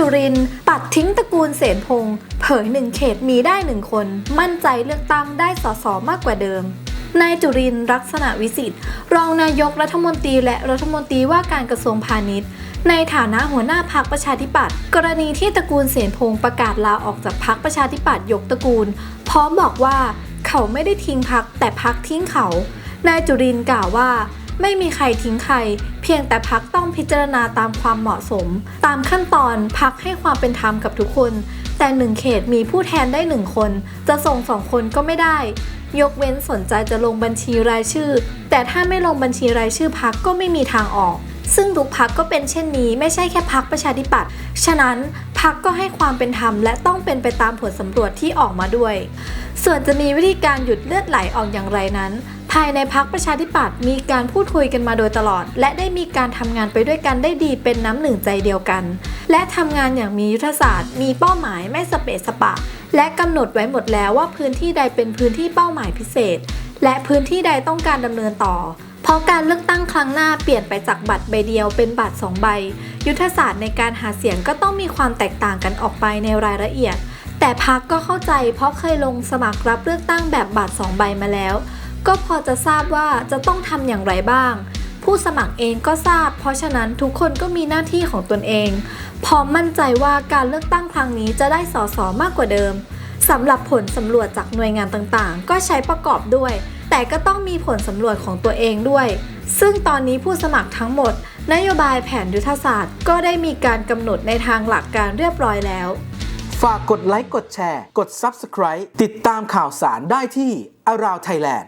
จุริน ปัดทิ้งตระกูลเสนพงศ์เผยหนึ่งเขตมีได้หนึ่งคน มั่นใจเลือกตั้งได้สสมากกว่าเดิมนายจุรินร์ลักษณะวิสิทธิ์ รองนายกรัฐมนตรีและรัฐมนตรีว่าการกระทรวงพาณิชย์ ในฐานะหัวหน้าพักประชาธิปัตย์กรณีที่ตระกูลเสนพงศ์ประกาศลาออกจากพักประชาธิปัตย์ยกตระกูล พร้อมบอกว่าเขาไม่ได้ทิ้งพักแต่พักทิ้งเขา นายจุรินกล่าวว่า ไม่มีใครทิ้งใคร เพียงแต่พักต้องพิจารณาตามความเหมาะสม ตามขั้นตอนพักให้ความเป็นธรรมกับทุกคน แต่หนึ่งเขตมีผู้แทนได้หนึ่งคน จะส่งสองคนก็ไม่ได้ ยกเว้นสนใจจะลงบัญชีรายชื่อ แต่ถ้าไม่ลงบัญชีรายชื่อพักก็ไม่มีทางออก ซึ่งทุกพักก็เป็นเช่นนี้ไม่ใช่แค่พักประชาธิปัตย์ฉะนั้นพักก็ให้ความเป็นธรรมและต้องเป็นไปตามผลสำรวจที่ออกมาด้วย ส่วนจะมีวิธีการหยุดเลือดไหลออกอย่างไรนั้นายในพักประชาธิปัตย์มีการพูดคุยกันมาโดยตลอด และได้มีการทำงานไปด้วยกันได้ดีเป็นน้ำหนึ่งใจเดียวกัน และทำงานอย่างมียุทธศาสตร์ มีเป้าหมายไม่สเปะสปะ และกำหนดไว้หมดแล้วว่าพื้นที่ใดเป็นพื้นที่เป้าหมายพิเศษ และพื้นที่ใดต้องการดำเนินต่อ เพราะการเลือกตั้งครั้งหน้าเปลี่ยนไปจากบัตรใบเดียวเป็นบัตรสองใบ ยุทธศาสตร์ในการหาเสียงก็ต้องมีความแตกต่างกันออกไปในรายละเอียด แต่พักก็เข้าใจเพราะเคยลงสมัครรับเลือกตั้งแบบบัตรสองใบมาแล้ว ก็พอจะทราบว่าจะต้องทำอย่างไรบ้าง ผู้สมัครเองก็ทราบ เพราะฉะนั้นทุกคนก็มีหน้าที่ของตนเอง พร้อมมั่นใจว่าการเลือกตั้งครั้งนี้จะได้สสมากกว่าเดิมสำหรับผลสำรวจจากหน่วยงานต่างๆ ก็ใช้ประกอบด้วย แต่ก็ต้องมีผลสำรวจของตัวเองด้วย ซึ่งตอนนี้ผู้สมัครทั้งหมด นโยบายแผนยุทธศาสตร์ ก็ได้มีการกำหนดในทางหลักการเรียบร้อยแล้ว ฝากกดไลค์กดแชร์ กด Subscribe ติดตามข่าวสารได้ที่ Around Thailand